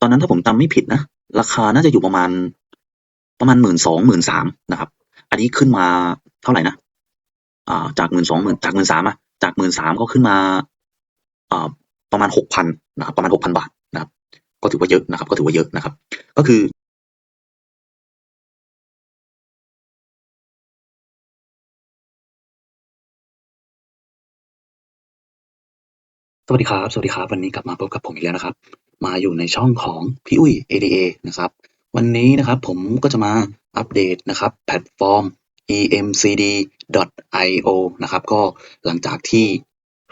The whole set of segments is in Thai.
ตอนนั้นถ้าผมจำไม่ผิดนะ ราคาน่าจะอยู่ประมาณ ประมาณหมื่นสองหมื่นสามนะครับ อันนี้ขึ้นมาเท่าไหร่นะอ่าจากหมื่นสองหมื่นจากหมื่นสามอะจากหมื่นสามก็ขึ้นมาอ่าประมาณหกพันนะครับประมาณหกพันบาทนะครับ ก็ถือว่าเยอะนะครับ ก็ถือว่าเยอะนะครับ ก็คือสวัสดีครับ สวัสดีครับ วันนี้กลับมาพบกับผมอีกแล้วนะครับ มาอยู่ในช่องของพี่อุ้ย ADA นะครับ วันนี้นะครับผมก็จะมาอัปเดตนะครับแพลตฟอร์ม emcd.io นะครับ ก็หลังจากที่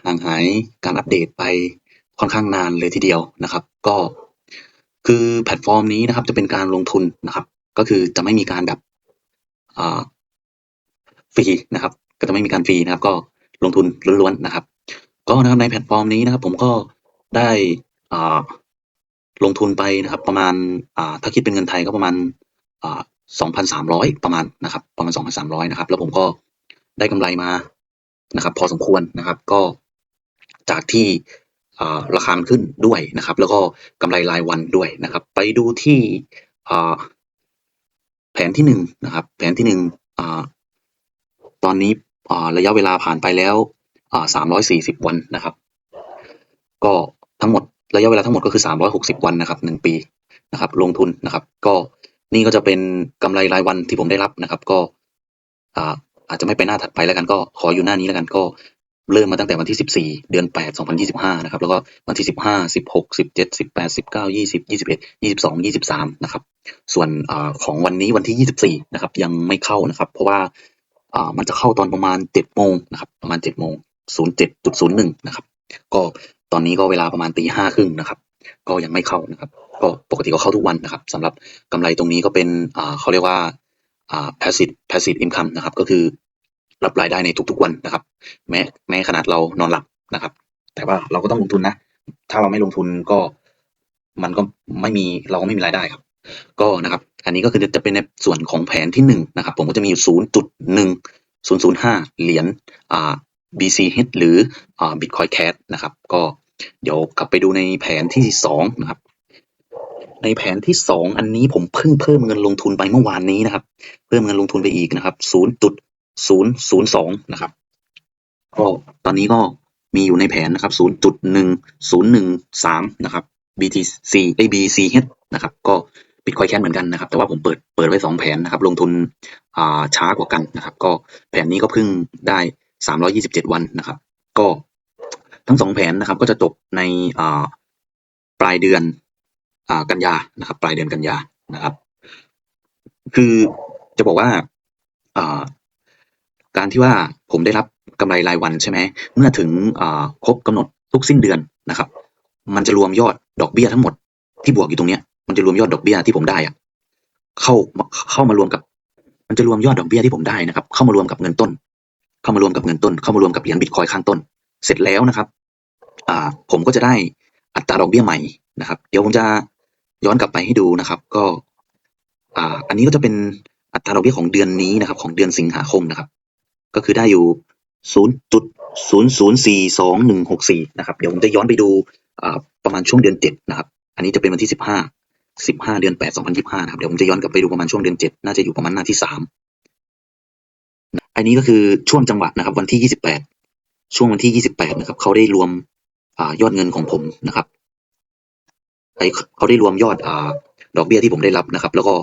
ห่างหายการอัปเดตไปค่อนข้างนานเลยทีเดียวนะครับ ก็คือแพลตฟอร์มนี้นะครับจะเป็นการลงทุนนะครับ ก็คือจะไม่มีการแบบอ่าฟรีนะครับ ก็จะไม่มีการฟรีนะครับ ก็ลงทุนล้วนๆนะครับ ก็นะครับในแพลตฟอร์มนี้นะครับ ผมก็ได้อ่า ลงทุนไปนะครับประมาณอ่าถ้าคิดเป็นเงินไทยก็ประมาณอ่า2,300ประมาณนะครับ ประมาณ2,300นสามร้อยนะครับ แล้วผมก็ได้กำไรมานะครับ พอสมควรนะครับ ก็จากที่อ่าราคามันขึ้นด้วยนะครับ แล้วก็กำไรรายวันด้วยนะครับ ไปดูที่อ่าแผนที่หนึ่งนะครับ แผนที่หนึ่งอ่าตอนนี้อ่าระยะเวลาผ่านไปแล้วอ่า340วันนะครับ ก็ทั้งหมด ระยะเวลาทั้งหมดก็คือ 360 วันนะครับ1ปีนะครับ ลงทุนนะครับ ก็นี่ก็จะเป็นกำไรรายวันที่ผมได้รับนะครับ ก็อาอาจจะไม่ไปหน้าถัดไปแล้วกันก็ขออยู่หน้านี้แล้วกันก็เริ่มมาตั้งแต่วันที่ 14 เดือน 8 2025 นะครับ แล้วก็วันที่ 15 16 17 18 19 20 21 22 23 นะครับ ส่วนอของวันนี้วันที่ 24 นะครับ ยังไม่เข้านะครับ เพราะว่าอ่ามันจะเข้าตอนประมาณ 7 โมงนะครับ ประมาณ 7 โมง 07.01 นะครับ ก็ตอนนี้ก็เวลาประมาณตีห้าครึ่งนะครับ ก็ยังไม่เข้านะครับ ก็ปกติก็เข้าทุกวันนะครับสำหรับกำไรตรงนี้ก็เป็นอ่าเขาเรียกว่าอ่า passive passive income นะครับ ก็คือรับรายได้ในทุกๆวันนะครับ แม้แม้ขนาดเรานอนหลับนะครับ แต่ว่าเราก็ต้องลงทุนนะ ถ้าเราไม่ลงทุนก็มันก็ไม่มีเราก็ไม่มีรายได้ครับ ก็นะครับ อันนี้ก็คือจะเป็นในส่วนของแผนที่หนึ่งนะครับ ผมก็จะมีอยู่ศูนย์จุดหนึ่งศูนย์ศูนย์ห้าเหรียญอ่า BCH หรืออ่า Bitcoin Cash นะครับ ก็ เดี๋ยวกลับไปดูในแผนที่สองนะครับ ในแผนที่สองอันนี้ผมเพิ่งเพิ่มเงินลงทุนไปเมื่อวานนี้นะครับ เพิ่มเงินลงทุนไปอีกนะครับศูนย์จุดศูนย์ศูนย์สองนะครับก็ตอนนี้ก็มีอยู่ในแผนนะครับศูนย์จุดหนึ่งศูนย์หนึ่งสามนะครับ BTC ไอ้ BCH นะครับ ก็บิตคอยแคนเหมือนกันนะครับ แต่ว่าผมเปิดเปิดไว้สองแผนนะครับ ลงทุนอ่าช้ากว่ากันนะครับ ก็แผนนี้ก็เพิ่งได้สามร้อยี่สิบเจ็ดวันนะครับ ก็ ทั้งสองแผนนะครับ ก็จะจบในปลายเดือนอกันยานะครับ ปลายเดือนกันยานะครับ คือจะบอกว่าการที่ว่าผมได้รับกำไรรายวันใช่ไหมเมื่อถึงครบกำหนดทุกสิ้นเดือนนะครับ มันจะรวมยอดดอกเบี้ยทั้งหมดที่บวกอยู่ตรงเนี้ย มันจะรวมยอดดอกเบี้ยที่ผมได้อะเข้าเข้ามารวมกับ มันจะรวมยอดดอกเบี้ยที่ผมได้นะครับ เข้ามารวมกับเงินต้น เข้ามารวมกับเงินต้น เข้ามารวมกับเหรียญบิตคอยข้างต้น เสร็จแล้วนะครับผมก็จะได้อัตราดอกเบี้ยใหม่นะครับ เดี๋ยวผมจะย้อนกลับไปให้ดูนะครับ ก็ออันนี้ก็จะเป็นอัตราดอกเบี้ยของเดือนนี้นะครับ ของเดือนสิงหาคมนะครับ ก็คือได้อยู่ศูนย์จุดศูนย์ศูนย์สี่สองหนึ่งหกสี่นะครับเดี๋ยวผมจะย้อนไปดูประมาณช่วงเดือนเจ็ดนะครับ อันนี้จะเป็นวันที่สิบห้าสิบห้าเดือนแปดสองพันยี่ห้านะครับเดี๋ยวผมจะย้อนกลับไปดูประมาณช่วงเดือนเจ็ดน่าจะอยู่ประมาณหน้าที่สามอันนี้ก็คือช่วงจังหวะนะครับ วันที่ยี่สิบแปด ช่วงวันที่ยี่สิบแปดนะครับ เขาได้รวมอ่ายอดเงินของผมนะครับไอเขาได้รวมยอดอ่าดอกเบี้ยที่ผมได้รับนะครับ แล้วก็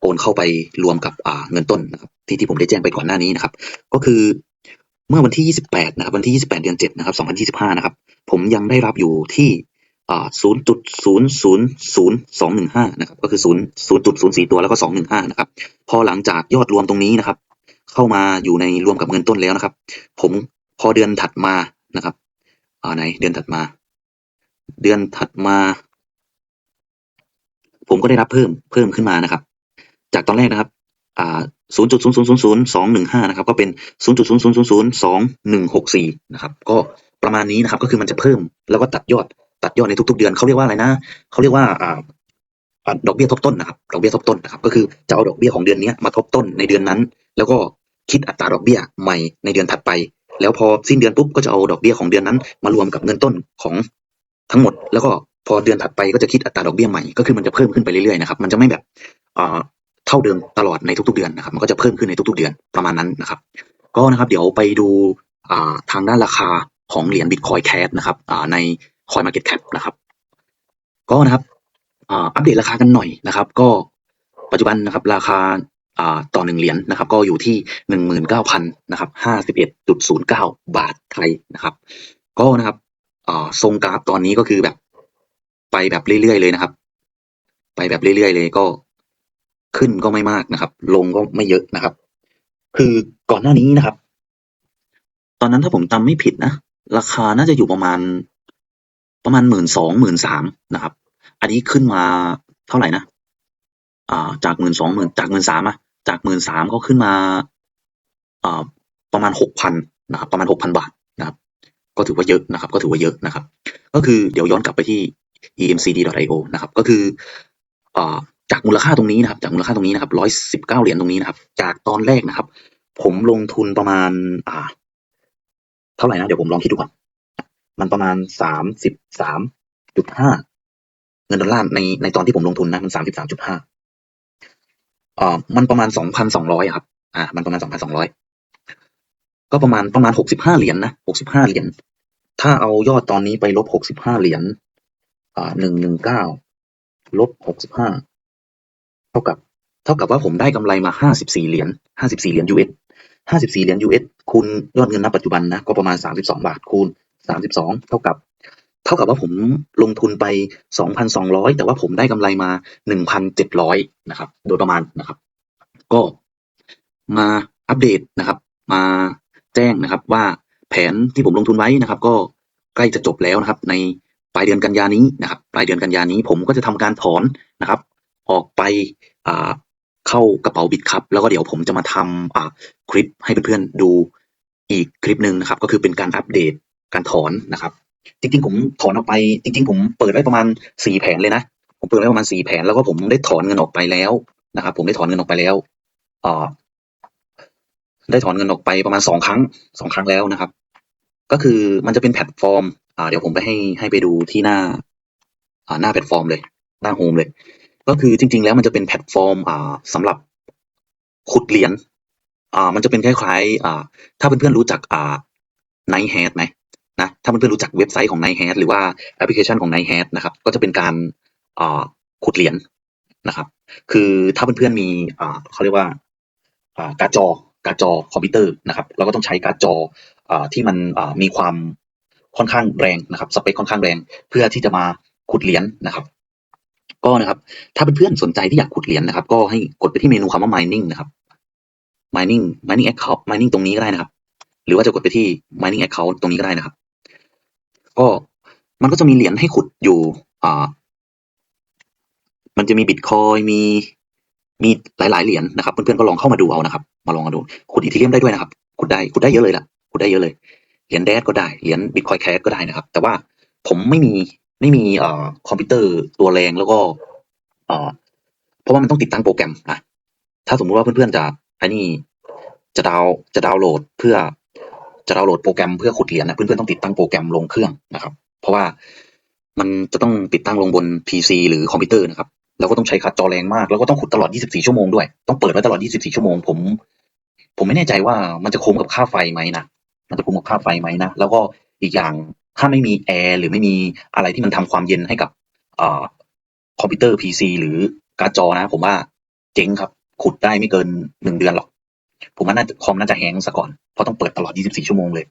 โอนเข้าไปรวมกับอ่าเงินต้นนะครับ ที่ที่ผมได้แจ้งไปก่อนหน้านี้นะครับ ก็คือเมื่อวันที่ 28 นะครับ วันที่ 28 เดือน 7 นะครับ 2025 นะครับ ผมยังได้รับอยู่ที่อ่า0.000215 นะครับ ก็คือ 0 0.04 ตัวแล้วก็ 215 นะครับ พอหลังจากยอดรวมตรงนี้นะครับ เข้ามาอยู่ในรวมกับเงินต้นแล้วนะครับ ผม พอเดือนถัดมานะครับอ่าไหนเดือนถัดมา เดือนถัดมา ผมก็ได้รับเพิ่มเพิ่มขึ้นมานะครับ จากตอนแรกนะครับอ่า0.000215นะครับ ก็เป็น0.0002164นะครับ ก็ประมาณนี้นะครับ ก็คือมันจะเพิ่มแล้วก็ตัดยอด ตัดยอดในทุก ๆ เดือนเขาเรียกว่าอะไรนะเขาเรียกว่าอ่าดอกเบี้ยทบต้นนะครับ ดอกเบี้ยทบต้นนะครับ ก็คือจะเอาดอกเบี้ยของเดือนนี้มาทบต้นในเดือนนั้น แล้วก็คิดอัตราดอกเบี้ยใหม่ในเดือนถัดไป แล้วพอสิ้นเดือนปุ๊บก็จะเอาดอกเบี้ยของเดือนนั้น มารวมกับเงินต้นของทั้งหมด แล้วก็พอเดือนถัดไปก็จะคิดอัตราดอกเบี้ยใหม่ก็คือมันจะเพิ่มขึ้นไปเรื่อยๆนะครับมันจะไม่แบบอ่าเท่าเดิมตลอดในทุกๆเดือนนะครับ มันก็จะเพิ่มขึ้นในทุกๆเดือนประมาณนั้นนะครับ ก็นะครับเดี๋ยวไปดูอ่าทางด้านราคาของเหรียญ Bitcoin Cash นะครับอ่าใน Coin Market Cap นะครับ ก็นะครับอ่าอัปเดตราคากันหน่อยนะครับ ก็ปัจจุบันนะครับ ราคา ต่อหนึ่งเหรียญนะครับ ก็อยู่ที่หนึ่งหมื่นเก้าพันนะครับห้าสิบเอ็ดจุดศูนย์เก้าบาทไทยนะครับ ก็นะครับอ่าทรงกราฟตอนนี้ก็คือแบบ ไปแบบเรื่อยๆเลยนะครับ ไปแบบเรื่อยๆเลยก็ขึ้นก็ไม่มากนะครับ ลงก็ไม่เยอะนะครับ คือก่อนหน้านี้นะครับ ตอนนั้นถ้าผมจำไม่ผิดนะราคาน่าจะอยู่ประมาณประมาณหมื่นสองหมื่นสามนะครับ อันนี้ขึ้นมาเท่าไหร่นะ อ่า จากหมื่นสองหมื่นจากหมื่นสามอะ จากหมื่นสามก็ขึ้นมาประมาณหกพันนะครับประมาณหกพันบาทนะครับ ก็ถือว่าเยอะนะครับ ก็ถือว่าเยอะนะครับ ก็คือเดี๋ยวย้อนกลับไปที่ emcd.io นะครับ ก็คืออจากมูลค่าตรงนี้นะครับ จากมูลค่าตรงนี้นะครับร้อยสิบเก้าเหรียญตรงนี้นะครับ จากตอนแรกนะครับ ผมลงทุนประมาณ อ่า เท่าไหร่นะ เดี๋ยวผมลองคิดดูก่อน มันประมาณสามสิบสามจุดห้าเงินดอลลาร์ในในตอนที่ผมลงทุนนะ มันสามสิบสามจุดห้า อ่ามันประมาณสองพันสองร้อยครับ อ่า มันประมาณสองพันสองร้อยก็ประมาณประมาณหกสิบห้าเหรียญนะหกสิบห้าเหรียญถ้าเอายอดตอนนี้ไปลบหกสิบห้าเหรียญอ่าหนึ่งหนึ่งเก้าลบหกสิบห้าเท่ากับ เท่ากับว่าผมได้กำไรมาห้าสิบสี่เหรียญห้าสิบสี่เหรียญ US ห้าสิบสี่เหรียญ US คูณยอดเงินณปัจจุบันนะ ก็ประมาณสามสิบสองบาทคูณสามสิบสองเท่ากับ เท่ากับว่าผมลงทุนไปสองพันสองร้อยแต่ว่าผมได้กำไรมาหนึ่งพันเจ็ดร้อยนะครับ โดยประมาณนะครับ ก็มาอัปเดตนะครับ มาแจ้งนะครับ ว่าแผนที่ผมลงทุนไว้นะครับ ก็ใกล้จะจบแล้วนะครับ ในปลายเดือนกันยานี้นะครับ ปลายเดือนกันยานี้ผมก็จะทำการถอนนะครับ ออกไปเข้ากระเป๋าบิตครับ แล้วก็เดี๋ยวผมจะมาทำคลิปให้เพื่อนๆดูอีกคลิปหนึ่งนะครับ ก็คือเป็นการอัปเดตการถอนนะครับ จริง ๆ ผมถอนออกไป จริง ๆ ผมเปิดไว้ประมาณสี่แผนเลยนะ ผมเปิดไว้ประมาณสี่แผนแล้วก็ผมได้ถอนเงินออกไปแล้วนะครับ ผมได้ถอนเงินออกไปแล้วอ่าได้ถอนเงินออกไปประมาณสองครั้งสองครั้งแล้วนะครับ ก็คือมันจะเป็นแพลตฟอร์ม อ่า เดี๋ยวผมไปให้ให้ไปดูที่หน้า อ่า หน้าแพลตฟอร์มเลย หน้าโฮมเลย ก็คือจริง ๆ แล้วมันจะเป็นแพลตฟอร์ม อ่าสำหรับขุดเหรียญ อ่า มันจะเป็นคล้ายๆ อ่า ถ้าเพื่อนๆรู้จัก อ่า Night h a t ไหม นะถ้าเพื่อนๆรู้จักเว็บไซต์ของ Night h a t หรือว่าแอปพลิเคชันของ Night h a t นะครับก็จะเป็นการขุดเหรียญนะครับ คือถ้าเพื่อนๆมีอ่าเขาเรียกว่าอ่าการ์ดจอการ์ดจอคอมพิวเตอร์นะครับเราก็ต้องใช้การ์ดจออ่าที่มันอ่ามีความค่อนข้างแรงนะครับสเปคค่อนข้างแรง เพื่อที่จะมาขุดเหรียญนะครับ ก็นะครับ ถ้าเพื่อนๆสนใจที่อยากขุดเหรียญนะครับ ก็ให้กดไปที่เมนูคำว่า mining นะครับ mining mining account mining ตรงนี้ก็ได้นะครับ หรือว่าจะกดไปที่ mining account ตรงนี้ก็ได้นะครับ ก็มันก็จะมีเหรียญให้ขุดอยู่ อ่า มันจะมีบิตคอยมีมีหลาย ๆ เหรียญนะครับเพื่อนๆก็ลองเข้ามาดูเอานะครับ มาลองมาดูขุดอีเทเรียมได้ด้วยนะครับขุดได้ขุดได้เยอะเลยล่ะขุดได้เยอะเลยเหรียญแดดก็ได้เหรียญบิตคอยแคสก็ได้นะครับ แต่ว่าผมไม่มีไม่มีเอ่อคอมพิวเตอร์ตัวแรงแล้วก็เอ่อเพราะว่ามันต้องติดตั้งโปรแกรมนะถ้าสมมุติว่าเพื่อนๆจะไอ้นี่จะดาวจะดาวน์โหลดเพื่อ จะดาวน์โหลดโปรแกรมเพื่อขุดเหรียญนะเพื่อนๆต้องติดตั้งโปรแกรมลงเครื่องนะครับ เพราะว่ามันจะต้องติดตั้งลงบน PC หรือคอมพิวเตอร์นะครับแล้วก็ต้องใช้การ์ดจอแรงมาก แล้วก็ต้องขุดตลอด 24 ชั่วโมงด้วย ต้องเปิดไว้ตลอด 24 ชั่วโมง ผม ผมไม่แน่ใจว่ามันจะคุ้มกับค่าไฟไหมนะ มันจะคุ้มกับค่าไฟไหมนะ แล้วก็อีกอย่างถ้าไม่มีแอร์หรือไม่มีอะไรที่มันทำความเย็นให้กับอคอมพิวเตอร์ PC หรือการ์ดจอนะ ผมว่าเจ๊งครับ ขุดได้ไม่เกินหนึ่งเดือนหรอก ผมว่าน่าจะคอมน่าจะแฮงซะก่อน เพราะต้องเปิดตลอด 24 ชั่วโมงเลย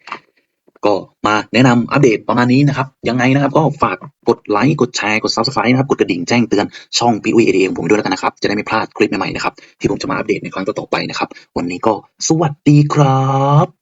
ก็มาแนะนำอัปเดตประมาณนี้นะครับ ยังไงนะครับ ก็ฝากกดไลค์ กดแชร์ กดซับสไครต์นะครับ กดกระดิ่งแจ้งเตือนช่องพีวีเอเองผมด้วยแล้วกันนะครับ จะได้ไม่พลาดคลิปใหม่ๆนะครับ ที่ผมจะมาอัปเดตในครั้งต่อๆไปนะครับ วันนี้ก็สวัสดีครับ